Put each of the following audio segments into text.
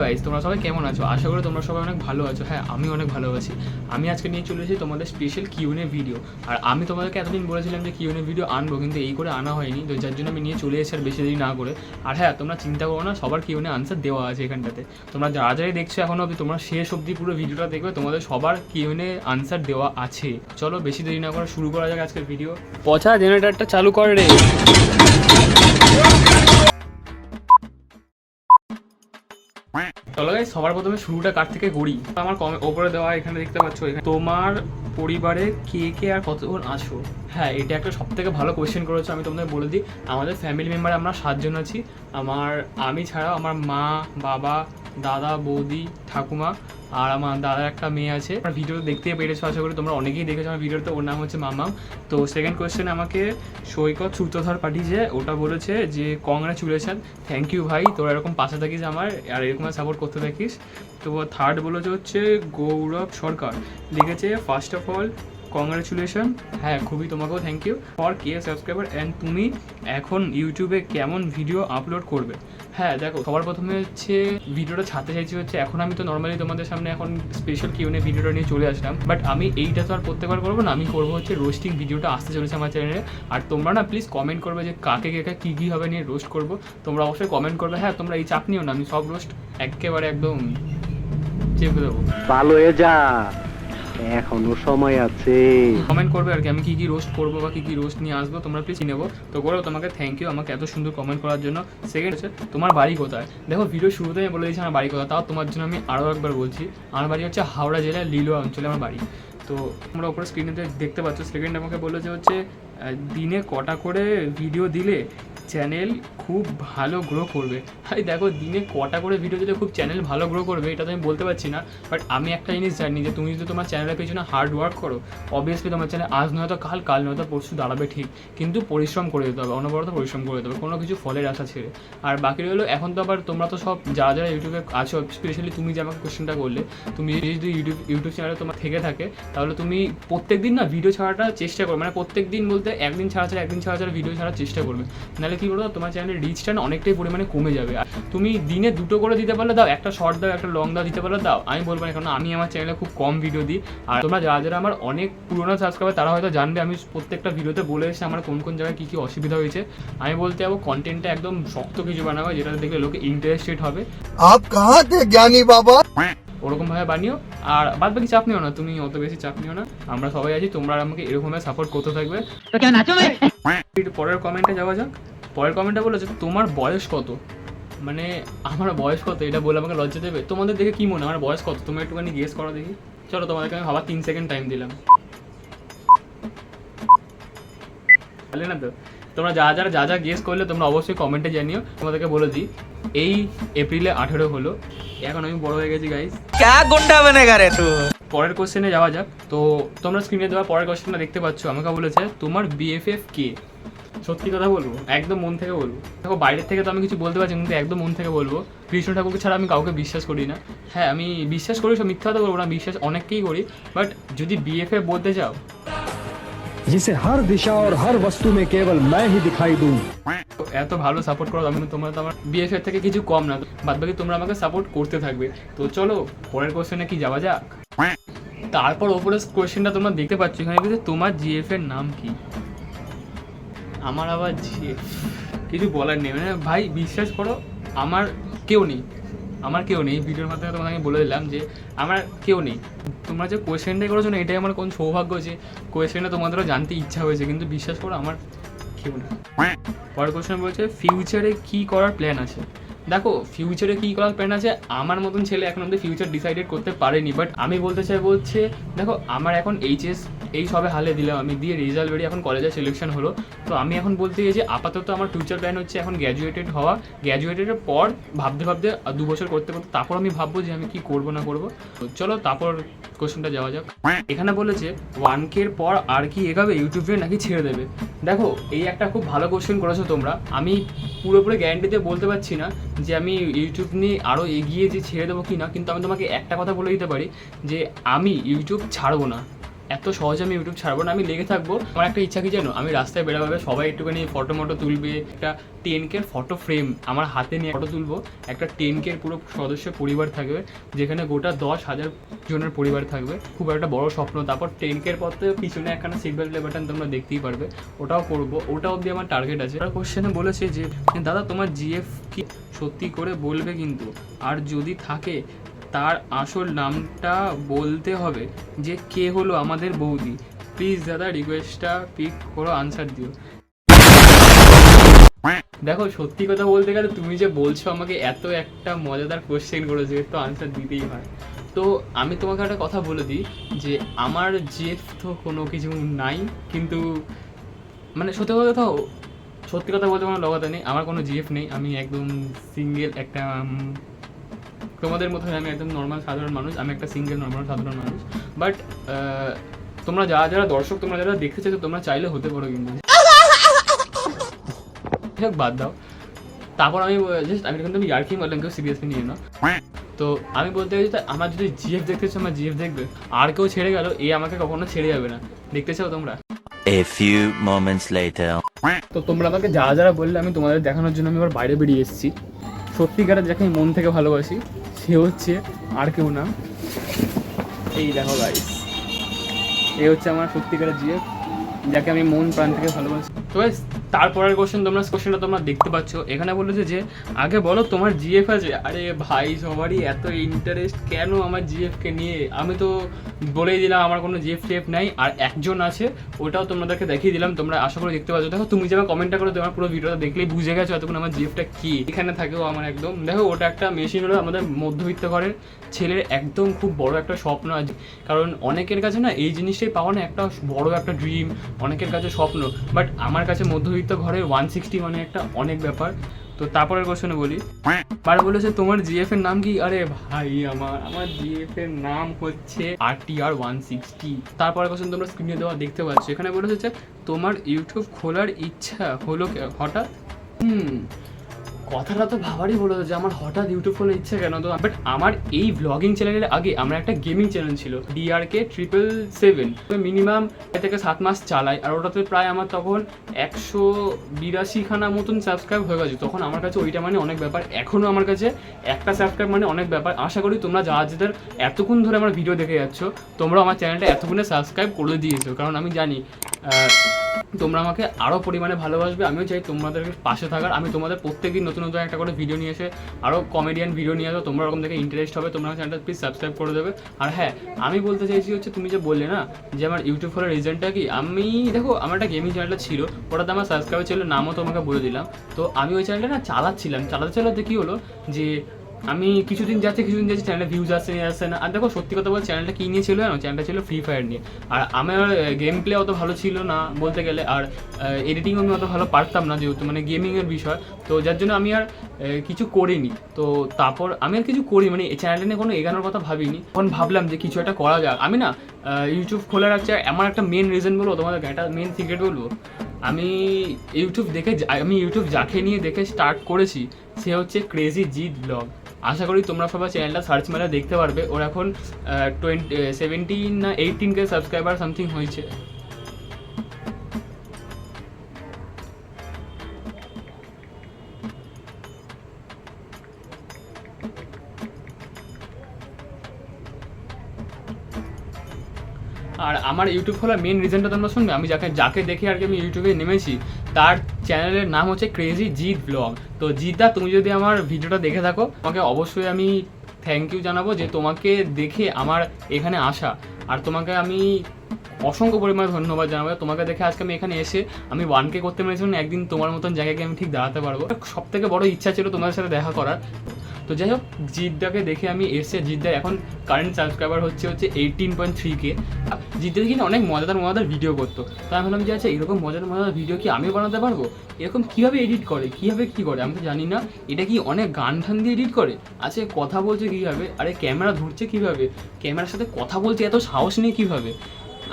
Guys তোমরা সবাই কেমন আছো? আশা করি তোমরা সবাই অনেক ভালো আছো। হ্যাঁ আমি অনেক ভালো আছি। আমি আজকে নিয়ে চলে এসেছি তোমাদের স্পেশাল কিউনে ভিডিও আর আমি তোমাদেরকে এতদিন বলেছিলাম যে কিউনে ভিডিও আনব, কিন্তু এই করে আনা হয়নি। তো যার জন্য আমি নিয়ে চলে এসেছি আর বেশি দেরি না করে। আর হ্যাঁ তোমরা চিন্তা করো না, সবার কিউনে আনসার দেওয়া আছে এখানটাতে। তোমরা যারা যারাই দেখছ এখনও অবধি, তোমরা শেষ অবধি পুরো ভিডিওটা দেখবে। তোমাদের সবার কিউনে আনসার দেওয়া আছে। চলো, বেশি দেরি না করে শুরু করা যাক আজকের ভিডিও পচা জেনারেটরটা চালু কর রে। চলো গাই সবার প্রথমে শুরুটা কার থেকে করি? আমার কমে ওপরে দেওয়া এখানে দেখতে পাচ্ছ, এখানে তোমার পরিবারে কে কে আর কতজন আছো? হ্যাঁ এটা একটা সব থেকে ভালো কোয়েশ্চেন করেছ, আমি তোমাদের বলে দিই। আমাদের ফ্যামিলি মেম্বারে আমরা সাতজন আছি। আমার আমি ছাড়াও আমার মা, বাবা দাদা, বৌদি, ঠাকুমা আর আমার দাদার একটা মেয়ে আছে। আমার ভিডিওতে দেখতেই পেরেছ, আশা করি তোমরা অনেকেই দেখেছ আমার ভিডিওতে ওর নাম হচ্ছে মামাম তো সেকেন্ড কোয়েশ্চেন আমাকে সৈকত সূত্রধর পাঠিয়েছে, ওটা বলেছে যে কংগ্রাচুলেশন থ্যাংক ইউ ভাই, তোরা এরকম পাশে থাকিস আমার আর এরকম সাপোর্ট করতে থাকিস। তো থার্ড বলেছে হচ্ছে, গৌরব সরকার। লিখেছে ফার্স্ট অফ অল কংগ্রাচুলেশন হ্যাঁ খুবই তোমাকেও thank you for K subscriber and তুমি এখন ইউটিউবে কেমন ভিডিও আপলোড করবে? হ্যাঁ দেখো, সবার প্রথমে হচ্ছে ভিডিওটা ছাড়তে চাইছি হচ্ছে এখন আমি তো নর্মালি তোমাদের সামনে এখন স্পেশাল কিউ কিউনে ভিডিওটা নিয়ে চলে আসলাম বাট আমি এইটা তো আর প্রত্যেকবার করব না, আমি করব হচ্ছে রোস্টিং ভিডিওটা আসতে চলেছে আমার চ্যানেলে আর তোমরা না প্লিজ কমেন্ট করবে যে কাকে কে কী কী হবে নিয়ে রোস্ট করব। তোমরা অবশ্যই কমেন্ট করবে হ্যাঁ তোমরা এই চাপ নিও না, আমি সব রোস্ট একেবারে একদম চেপে দেবো। ভালো হয়ে যা। এখনও সময় আছে। কমেন্ট করবে আর কি, আমি কি কি রোস্ট করব বা কি কি রোস্ট নিয়ে আসব, তোমরা প্লিজ নেব। তো করো তোমাকে থ্যাংক ইউ আমাকে এত সুন্দর কমেন্ট করার জন্য। সেকেন্ড হচ্ছে, তোমার বাড়ি কোথায়? দেখো ভিডিও শুরুতে আমি বলে দিয়েছি আমার বাড়ি কোথায়, তাও তোমার জন্য আমি আরও একবার বলছি। আমার বাড়ি হচ্ছে হাওড়া জেলার লিলুয়া অঞ্চলে আমার বাড়ি। তো তোমরা ওপরে স্ক্রিনে দেখতে পাচ্ছ সেকেন্ড আমাকে বলল যে হচ্ছে দিনে কটা করে ভিডিও দিলে? চ্যানেল খুব ভালো গ্রো করবে। ভাই দেখো, দিনে কটা করে ভিডিও দিলে খুব চ্যানেল ভালো গ্রো করবে, এটা তো আমি বলতে পারছি না। বাট আমি একটা জিনিস জানি যে, তুমি যদি তোমার চ্যানেলের পেছনে হার্ড ওয়ার্ক করো অবভিয়াসলি তোমার চ্যানেল আজ নয়তো কাল কাল নয়তো পরশু দাঁড়াবে ঠিক। কিন্তু পরিশ্রম করে যেতে হবে, অনবরত পরিশ্রম করে যেতে হবে, কোনো কিছু ফলের আশা ছেড়ে। আর বাকি রইল, এখন তো আবার তোমরা তো সব, যারা যারা ইউটিউবে আছো স্পেশালি তুমি যে আমাকে কোশ্চেনটা করলে তুমি যদি ইউটিউব ইউটিউব চ্যানেলে তোমার থেকে থাকে, তাহলে তুমি প্রত্যেক দিন না ভিডিও ছাড়াটা চেষ্টা করবে মানে প্রত্যেক দিন বলতে একদিন ছাড়া ছাড়া, একদিন ছাড়া ছাড়া ভিডিও ছাড়ার চেষ্টা করবে। নাহলে কি করো তোমার চ্যানেলের রিচটা না অনেকটাই পরিমাণে কমে যাবে। আর তুমি দিনে দুটো করে দিতে পারলে দাও একটা শর্ট দাও একটা লং দাও দিতে পারলে দাও। আমি বলব না কারণ আমি আমার চ্যানেলে খুব কম ভিডিও দিই। আর তোমরা যারা যারা আমার অনেক পুরোনো সাবস্ক্রাইবার তারা হয়তো জানবে আমি প্রত্যেকটা ভিডিওতে বলে এসেছি আমার কোন কোন জায়গায় কী কী অসুবিধা হয়েছে। আমি বলতে যাব কন্টেন্টটা একদম শক্ত কিছু বানাবো যেটা দেখলে লোকে ইন্টারেস্টেড হবে। আপ জ্ঞানী বাবা? ওরকমভাবে বানিও। আর বাদ বাকি চাপ নিও না তুমি অত বেশি চাপ নিও না। আমরা সবাই আছি তোমরা আমাকে এরকমভাবে সাপোর্ট করতে থাকবে। পরের কমেন্টে যাওয়া যাক। পরের কমেন্টটা বলেছে তোমার বয়স কত? মানে আমার বয়স কত? এটা বলে আমাকে লজ্জা দেবে। তোমাদের দেখে কী মনে আমার বয়স কত? তোমার একটুখানি গেস করো দেখি। চলো তোমাদেরকে আমি ভাবার তিন সেকেন্ড টাইম দিলাম। তাহলে না তো? তোমরা যা যারা যা যা গেস করলে তোমরা অবশ্যই কমেন্টে জানিও। তোমাদেরকে বলে দিই এই এপ্রিলে আঠেরো হলো। এখন আমি বড় হয়ে গেছি গাইস গারে তো? পরের কোশ্চেনে যাওয়া যাক। তো তোমরা স্ক্রিনে দেওয়া পরের কোশ্চেনটা দেখতে পাচ্ছ। আমাকে বলেছে তোমার বিএফএফ কে? সত্যি কথা বলবো একদম মন থেকে বলবো দেখো বাইরের থেকে তো আমি কিছু বলতে পারছি না, কিন্তু একদম মন থেকে বলবো কৃষ্ণ ঠাকুরকে ছাড়া আমি কাউকে বিশ্বাস করি না হ্যাঁ আমি বিশ্বাস করি সব মিথ্যা কথা বলবো না বিশ্বাস অনেককেই করি বাট যদি বিএফএফ বলতে চাও जिसे हर दिशा और हर वस्तु में केवल मैं ही दिखाई दूं তো এত ভালো সাপোর্ট করো আমি তোমরা তো আমার বিএফএফ থেকে কিছু কম না বাদ বাকি তোমরা আমাকে সাপোর্ট করতে থাকবে তো চলো পরের কোশ্চেনে কি যাওয়া যাক তারপর ওপরে কোশ্চেনটা তোমরা দেখতে পাচ্ছ এখানে কিন্তু তোমার জিএফ এর নাম কি আমার আবার কিছু বলার নেই। মানে ভাই, বিশ্বাস করো, আমার কেউ নেই। আমার কেউ নেই। ভিডিওর মাধ্যমে তোমাকে আমি বলে দিলাম যে, আমার কেউ নেই। তোমরা যে কোয়েশ্চেনটাই করেছ না, এটাই আমার কোন সৌভাগ্য যে কোয়েশ্চেনটা তোমাদেরও জানতে ইচ্ছা হয়েছে। কিন্তু বিশ্বাস করো, আমার কেউ নেই। পরের কোশ্চেন বলছে ফিউচারে কি করার প্ল্যান আছে? দেখো ফিউচারে কি করার প্ল্যান আছে? আমার মতন ছেলে এখন অব্দি ফিউচার ডিসাইডেড করতে পারেনি। বাট আমি বলতে চাই বলছে দেখো, আমার এখন এইচএস এই সবে হালে দিলাম। আমি দিয়ে রেজাল্ট বেরিয়ে এখন কলেজে সিলেকশন হলো। তো আমি এখন বলতে যে আপাতত আমার ফিউচার প্ল্যান হচ্ছে এখন গ্র্যাজুয়েটেড হওয়া। গ্র্যাজুয়েটেডের পর ভাবতে ভাবতে দু বছর করতে করতে তারপর আমি ভাববো যে আমি কি করব না করব। তো চলো তারপর কোশ্চেনটা যাওয়া যাক। এখানে বলেছে ওয়ান কের পর আর কি এগাবে? ইউটিউবে নাকি ছেড়ে দেবে? দেখো, এই একটা খুব ভালো কোশ্চেন করেছ তোমরা। আমি পুরোপুরি গ্যারান্টি দিয়ে বলতে পারছি না যে আমি ইউটিউব নিয়ে আরও এগিয়ে যে ছেড়ে দেবো কি না কিন্তু আমি তোমাকে একটা কথা বলে দিতে পারি যে আমি ইউটিউব ছাড়বো না। এত সহজে আমি ইউটিউব ছাড়বো না, আমি লেগে থাকব। আমার একটা ইচ্ছা কি জানো? আমি রাস্তায় বেরোবে সবাই একটুখানি ফটো মটো তুলবে, একটা টেন কের ফটো ফ্রেম আমার হাতে নিয়ে ফটো তুলবো, একটা টেন কের পুরো সদস্য পরিবার থাকবে, যেখানে গোটা দশ হাজার জনের পরিবার থাকবে। খুব একটা বড় স্বপ্ন, তারপর টেন কের পর তো পিছনে একখানা সিট বেল্ট বাটন তোমরা দেখতেই পারবে, ওটাও করব, ওটা অবধি আমার টার্গেট আছে। আর কোশ্চেনে বলেছে যে, দাদা, তোমার জিএফ কি? সত্যি করে বলবে কিন্তু, আর যদি থাকে তার আসল নামটা বলতে হবে যে কে হলো আমাদের বৌদি। প্লিজ দাদা রিকোয়েস্টটা পিক করো আনসার দিও। দেখো, সত্যি কথা বলতে গেলে তুমি যে বলছো আমাকে এত একটা মজাদার কোশ্চেন এর তো আনসার দিতেই হয়। তো আমি তোমাকে একটা কথা বলে দিই যে আমার জেফ তো কোনো কিছু নাই, কিন্তু মানে সত্যি কথা তো, সত্যি কথা বলতে কোনো লগাতে নেই। আমার কোনো জিএফ নেই, আমি একদম সিঙ্গেল একটা তোমাদের মতো আমি একদম নর্মাল সাধারণ মানুষ আমি একটা সিঙ্গেল নর্মাল সাধারণ মানুষ। বাট তোমরা যারা যারা দর্শক তোমরা যারা দেখতে চাইছো তোমরা চাইলে হতে পারো কিন্তু। হোক, বাদ দাও। তারপর আমি জাস্ট আমি কিন্তু আমি ইয়ার্কি মারলাম কেউ সিরিয়াসলি নিয়ে না তো আমি বলতে চাইছি তা আমার যদি জিএফ দেখতে চাও আমার জিএফ দেখবে। আর কেউ ছেড়ে গেল এ আমাকে কখনো ছেড়ে যাবে না। দেখতে চাও তোমরা? A few moments later. তো তোমরা আমাকে যা যারা বললে আমি তোমাদের দেখানোর জন্য আমি আবার বাইরে বেরিয়ে এসেছি। সত্যিকারের যাকে আমি মন থেকে ভালোবাসি, সে হচ্ছে আর কেউ না। এই দেখো গাইস এ হচ্ছে আমার সত্যিকারের জিএফ যাকে আমি মন প্রাণ থেকে ভালোবাসি। তো তারপরের কোশ্চেন তোমরা কোশ্চেনটা তোমরা দেখতে পাচ্ছ। এখানে বলেছে যে, আগে বলো তোমার জিএফ আছে। আরে ভাই, সবারই এত ইন্টারেস্ট কেন আমার জিএফকে নিয়ে? আমি তো বলেই দিলাম, আমার কোনো জিএফ টিএফ নাই। আর একজন আছে, ওটাও তোমাদেরকে দেখিয়ে দিলাম। তোমরা আশা করে দেখতে পাচ্ছ। দেখো, তুমি যেমন কমেন্টটা করে, তোমার পুরো ভিডিওটা দেখলেই বুঝে গেছো এতক্ষণ আমার জিএফটা কি। এখানে থাকেও আমার একদম। দেখো, ওটা একটা মেশিন হলো আমাদের মধ্যবিত্ত ঘরের ছেলের একদম খুব বড় একটা স্বপ্ন আছে কারণ অনেকের কাছে না, এই জিনিসটাই পাওয়া না একটা বড় একটা ড্রিম অনেকের কাছে স্বপ্ন। বাট আমার কাছে মধ্যবিত্ত ঘরে ওয়ান সিক্সটি মানে একটা অনেক ব্যাপার। তো তারপরের কোশ্চেনে বলি। বার বলেছে তোমার জিএফ এর নাম কি? আরে ভাই, আমার আমার জিএফ এর নাম হচ্ছে R T R one sixty তারপরে কোশ্চেন তোমরা স্ক্রিনে দেওয়া দেখতে পাচ্ছ। এখানে বলেছে তোমার ইউটিউব খোলার ইচ্ছা হলো হঠাৎ? হুম কথাটা তো ভাবারই বলো যে আমার হঠাৎ ইউটিউব খোলার ইচ্ছা কেন? তো বাট আমার এই ব্লগিং চ্যানেলের আগে আমার একটা গেমিং চ্যানেল ছিল ডিআরকে ট্রিপল সেভেন মিনিমাম থেকে সাত মাস চালাই, আর ওটাতে প্রায় আমার তখন একশো বিরাশিখানা মতন সাবস্ক্রাইব হয়ে গেছে। তখন আমার কাছে ওইটা মানে অনেক ব্যাপার এখনও আমার কাছে একটা সাবস্ক্রাইব মানে অনেক ব্যাপার। আশা করি তোমরা যারা যাদের এতক্ষণ ধরে আমার ভিডিও দেখে যাচ্ছ তোমরা আমার চ্যানেলটা এতক্ষণে সাবস্ক্রাইব করে দিয়েছ। কারণ আমি জানি তোমরা আমাকে আরও পরিমাণে ভালোবাসবে, আমিও চাই তোমাদের পাশে থাকার। আমি তোমাদের প্রত্যেকদিন নতুন নতুন একটা করে ভিডিও নিয়ে এসে আরও কমেডিয়ান ভিডিও নিয়ে আসো তোমরা ওরকম দেখে ইন্টারেস্ট হবে, তোমরা চ্যানেলটা প্লিজ সাবস্ক্রাইব করে দেবে। আর হ্যাঁ আমি বলতে চাইছি হচ্ছে, তুমি যে বললে না, যে আমার ইউটিউব খোলার রিজনটা কি? আমি, দেখো, আমার একটা গেমিং চ্যানেলটা ছিল, ওটাতে আমার সাবস্ক্রাইবার ছিল, নামও তোমাকে বলে দিলাম। তো আমি ওই চ্যানেলটা না চালাচ্ছিলাম। চালাতে চালাতে কী হলো, যে আমি কিছুদিন যাচ্ছে কিছুদিন যাচ্ছে চ্যানেলে ভিউজ আসছে নিয়ে আসছে না। আর দেখো, সত্যি কথা বলতে চ্যানেলটা কী নিয়ে ছিল জানো? চ্যানেলটা ছিল ফ্রি ফায়ার নিয়ে। আর আমার গেম প্লে অত ভালো ছিল না, বলতে গেলে। আর এডিটিং আমি অত ভালো পারতাম না যেহেতু মানে গেমিংয়ের বিষয়। তো যার জন্য আমি আর কিছু করিনি। তো তারপর আমি আর কিছু করি মানে এই চ্যানেলটা নিয়ে কোনো এগানোর কথা ভাবিনি। তখন ভাবলাম যে কিছু একটা করা যাক। আমি না ইউটিউব খোলার একটা আমার একটা মেন রিজন বলব তোমাদের একটা মেন সিক্রেট বলব। আমি ইউটিউব দেখে, আমি ইউটিউব যাকে নিয়ে দেখে স্টার্ট করেছি, সে হচ্ছে ক্রেজি জিৎ ব্লগ আশা করি তোমরা সবাই চ্যানেলটা সার্চ মেরে দেখতে পারবে। ওর এখন টোয়েন্টি সেভেন্টিন না এইটিন কে সাবস্ক্রাইবার সামথিং হয়েছে। আর আমার ইউটিউব খোলার মেন রিজনটা তোমরা শুনবে? আমি যাকে যাকে দেখে আর কি আমি ইউটিউবে নেমেছি তার চ্যানেলের নাম হচ্ছে ক্রেজি জিৎ ব্লগ তো জিৎদা তুমি যদি আমার ভিডিওটা দেখে থাকো, তোমাকে অবশ্যই আমি থ্যাংক ইউ জানাব যে তোমাকে দেখে আমার এখানে আসা। আর তোমাকে আমি অসংখ্য পরিমাণে ধন্যবাদ জানাব। তোমাকে দেখে আজকে আমি এখানে এসে আমি ওয়ানকে করতে পেরেছিলাম একদিন তোমার মতন জায়গায় গিয়ে আমি ঠিক দাঁড়াতে পারব। সব থেকে বড় ইচ্ছা ছিল তোমাদের সাথে দেখা করার। তো যাই হোক জিদ্দাকে দেখে আমি এসে জিদ্দা এখন কারেন্ট সাবস্ক্রাইবার হচ্ছে হচ্ছে এইটিন পয়েন্ট থ্রি কে জিদ্দা না অনেক মজাদার মজাদার ভিডিও করতো। তো আমি ভাবলাম যে আচ্ছা এরকম মজাদার মজাদার ভিডিও কি আমিও বানাতে পারব? এরকম কীভাবে এডিট করে? কীভাবে কী করে? আমি তো জানি না। এটা কি অনেক গান ঠান দিয়ে এডিট করে? আচ্ছা কথা বলছে কীভাবে? আরে, ক্যামেরা ধরছে কীভাবে? ক্যামেরার সাথে কথা বলছে এত সাহস নেই কীভাবে?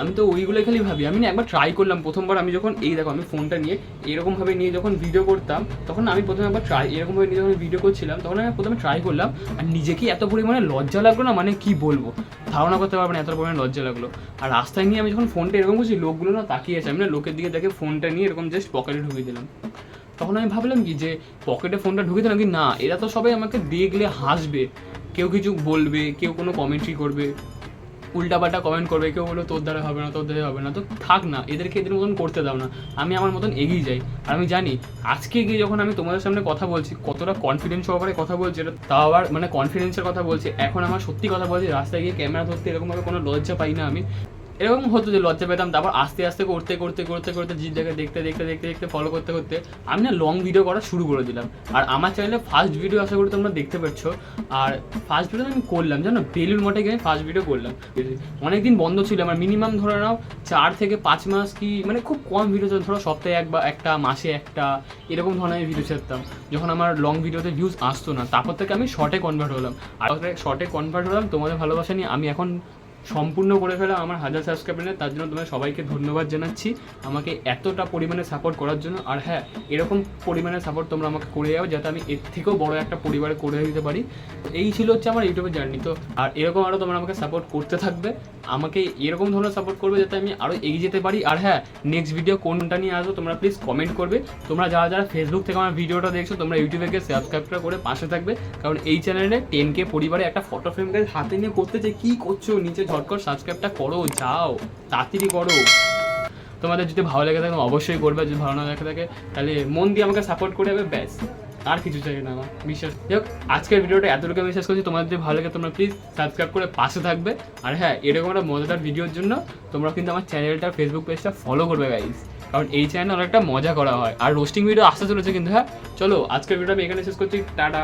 আমি তো ওইগুলো খালি ভাবি। আমি না একবার ট্রাই করলাম প্রথমবার। আমি যখন এই দেখো, আমি ফোনটা নিয়ে এরকমভাবে নিয়ে যখন ভিডিও করতাম, তখন আমি প্রথমে একবার ট্রাই এরকমভাবে নিয়ে যখন ভিডিও করছিলাম, তখন আমি প্রথমে ট্রাই করলাম। আর নিজেকে এত পরিমাণে লজ্জা লাগল না? মানে কি বলব? ধারণা করতে পারব না এত পরিমাণে লজ্জা লাগল। আর রাস্তায় নিয়ে আমি যখন ফোনটা এরকম করছি, লোকগুলো না তাকিয়ে আছে। আমি না লোকের দিকে দেখে ফোনটা নিয়ে এরকম জাস্ট পকেটে ঢুকিয়ে দিলাম। তখন আমি ভাবলাম কি যে পকেটে ফোনটা ঢুকে দিলাম কি না? এরা তো সবাই আমাকে দেখলে হাসবে। কেউ কিছু বলবে, কেউ কোনো কমেন্ট্রি করবে। উল্টাপাল্টা কমেন্ট করবে, কেউ বলো তোর দ্বারা হবে না, তোর দ্বারা হবে না। তো থাক না, এদেরকে এদের মতন করতে দাও না। আমি আমার মতন এগিয়ে যাই। আর আমি জানি, আজকে গিয়ে যখন আমি তোমাদের সামনে কথা বলছি, কতটা কনফিডেন্স সহকারে কথা বলছি, এটা তাও আবার মানে কনফিডেন্সের কথা বলছি। এখন আমার সত্যি কথা বলছি, রাস্তায় গিয়ে ক্যামেরা ধরতে এরকমভাবে কোনো লজ্জা পাই না আমি। এরকম হতো যে লজ্জা পেতাম, তারপর আস্তে আস্তে করতে করতে করতে করতে জিজ্ঞাকে দেখতে দেখতে দেখতে দেখতে ফলো করতে করতে আমি না লং ভিডিও করা শুরু করে দিলাম। আর আমার চ্যানেলে ফার্স্ট ভিডিও আশা করি তোমরা দেখতে পাচ্ছ আর ফার্স্ট ভিডিও আমি করলাম, জানো? বেলুর মঠে গিয়ে ফার্স্ট ভিডিও করলাম। অনেক দিন বন্ধ ছিল আমার মিনিমাম ধরে নাও চার থেকে পাঁচ মাস কি মানে খুব কম ভিডিও ছিল, ধরো সপ্তাহে এক বা একটা, মাসে একটা, এরকম ধরনের আমি ভিডিও ছাড়তাম। যখন আমার লং ভিডিওতে ভিউজ আসতো না, তারপর থেকে আমি শর্টে কনভার্ট হলাম। আর শর্টে কনভার্ট হলাম, তোমাদের ভালোবাসা নিয়ে আমি এখন সম্পূর্ণ করে ফেলা আমার হাজার সাবস্ক্রাইবার তার জন্য তোমাদের সবাইকে ধন্যবাদ জানাচ্ছি আমাকে এতটা পরিমাণে সাপোর্ট করার জন্য। আর হ্যাঁ এরকম পরিমাণে সাপোর্ট তোমরা আমাকে করে যাও যাতে আমি এর থেকেও বড় একটা পরিবারে করে দিতে পারি। এই ছিল হচ্ছে আমার ইউটিউবের জার্নি তো আর এরকম আরও তোমরা আমাকে সাপোর্ট করতে থাকবে, আমাকে এরকম ধরনের সাপোর্ট করবে যাতে আমি আরও এগিয়ে যেতে পারি। আর হ্যাঁ নেক্সট ভিডিও কোনটা নিয়ে আসব তোমরা প্লিজ কমেন্ট করবে। তোমরা যারা যারা ফেসবুক থেকে আমার ভিডিওটা দেখছ, তোমরা ইউটিউবে গিয়ে সাবস্ক্রাইবটা করে পাশে থাকবে। কারণ এই চ্যানেলে টেন কে পরিবারে একটা ফটো ফ্রেম হাতে নিয়ে করতে চাই, কী করছ? নিচে ঝটকর সাবস্ক্রাইবটা করো, যাও, তাড়াতাড়ি করো। তোমাদের যদি ভালো লেগে থাকে অবশ্যই করবে, যদি ভালো না লেগে থাকে, তাহলে মন দিয়ে আমাকে সাপোর্ট করে যাবে ব্যাস। আর কিছু চাই না আমার, বিশ্বাস। যাই আজকের ভিডিওটা এতটুকু আমি বিশ্বাস করছি। তোমাদের যদি ভালো লাগে, তোমরা প্লিজ সাবস্ক্রাইব করে পাশে থাকবে। আর হ্যাঁ এরকম একটা মজাদার ভিডিওর জন্য তোমরা কিন্তু আমার চ্যানেলটা ফেসবুক পেজটা ফলো করবে গাইজ কারণ এই চ্যানেলে অনেকটা মজা করা হয়। আর রোস্টিং ভিডিও আসতে চলেছে কিন্তু হ্যাঁ। চলো, আজকের ভিডিওটা আমি এখানে শেষ করছি। টাটা।